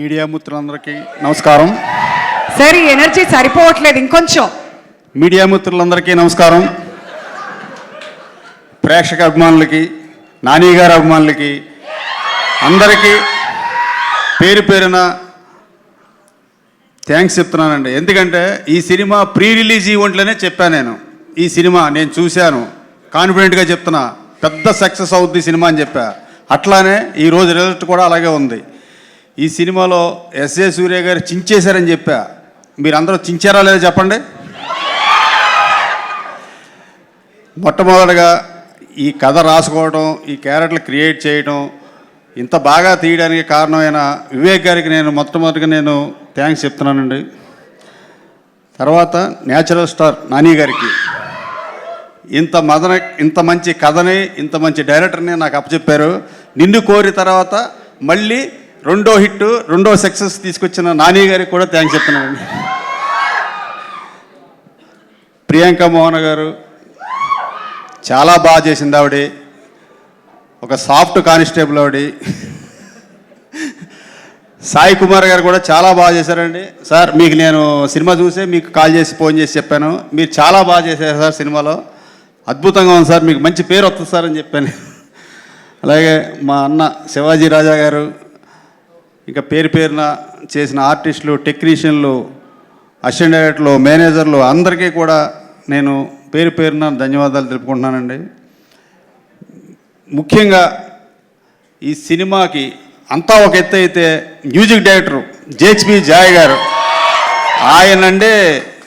Media మిత్రులందరికీ నమస్కారం. Sir ఈ ఎనర్జీ సరిపోవట్లేదు ఇంకొంచెం. మీడియా మిత్రులందరికీ నమస్కారం. ప్రేక్షక అభిమానులకి నాని గారి అభిమానులకి అందరికీ పేరు పేరున థ్యాంక్స్ చెప్తున్నానండి. ఎందుకంటే ఈ సినిమా ప్రీ రిలీజ్ ఈవెంట్లోనే చెప్పాను నేను. ఈ సినిమా నేను చూశాను. కాన్ఫిడెంట్గా చెప్తున్నా. పెద్ద సక్సెస్ అవుద్ది సినిమా అని చెప్పా. అట్లానే ఈరోజు రిజల్ట్ కూడా అలాగే ఉంది. ఈ సినిమాలో ఎస్ఏ సూర్య గారు చించేశారని చెప్పా. మీరందరూ చించారా లేదో చెప్పండి? మొట్టమొదటిగా ఈ కథ రాసుకోవడం ఈ క్యారెక్టర్లు క్రియేట్ చేయడం ఇంత బాగా తీయడానికి కారణమైన వివేక్ గారికి నేను మొట్టమొదటిగా నేను థ్యాంక్స్ చెప్తున్నానండి. తర్వాత న్యాచురల్ స్టార్ నాని గారికి. ఇంత మదన ఇంత మంచి కథని ఇంత మంచి డైరెక్టర్ని నాకు అప్పచెప్పారు. నిన్ను కోరి తర్వాత మళ్ళీ రెండో హిట్ రెండో సక్సెస్ తీసుకొచ్చిన నాని గారికి కూడా థ్యాంక్స్ చెప్తున్నానండి. ప్రియాంక మోహన్ గారు చాలా బాగా చేసింది ఆవిడ. ఒక సాఫ్ట్ కానిస్టేబుల్ ఆవిడ. సాయి కుమార్ గారు కూడా చాలా బాగా చేశారండి. సార్ మీకు నేను సినిమా చూసే మీకు కాల్ చేసి ఫోన్ చేసి చెప్పాను. మీరు చాలా బాగా చేశారు సార్ సినిమాలో. అద్భుతంగా ఉంది సార్ మీకు మంచి పేరు వస్తుంది సార్ అని చెప్పాను. అలాగే మా అన్న శివాజీ రాజా గారు ఇంకా పేరు పేరున చేసిన ఆర్టిస్టులు టెక్నీషియన్లు అసిస్టెంట్ డైరెక్టర్లు మేనేజర్లు అందరికీ కూడా నేను పేరు పేరున ధన్యవాదాలు తెలుపుకుంటున్నానండి. ముఖ్యంగా ఈ సినిమాకి అంతా ఒక ఎత్తు అయితే మ్యూజిక్ డైరెక్టర్ జేహెచ్బి జాయ్ గారు. ఆయనంటే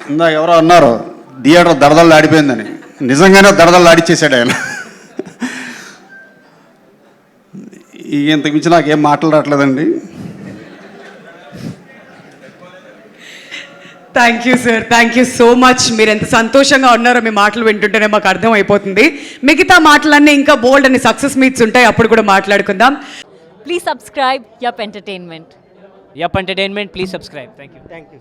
ఇందాక ఎవరో అన్నారు థియేటర్ దడదలు ఆడిపోయిందని. నిజంగానే దడదలు ఆడిచ్చేసాడు ఆయన. ఇంతకు మించి నాకేం మాట్లాడట్లేదండి thank you sir thank you so much మీరు ఎంత సంతోషంగా ఉన్నారో మీ మాటలు వింటుంటేనే మాకు అర్థం అయిపోతుంది మిగతా మాటలన్నీ ఇంకా బోల్డ్ అని సక్సెస్ మీట్స్ ఉంటాయి అప్పుడు కూడా మాట్లాడుకుందాం Please subscribe Yup Entertainment. Yup Entertainment, please subscribe. Thank you. Thank you.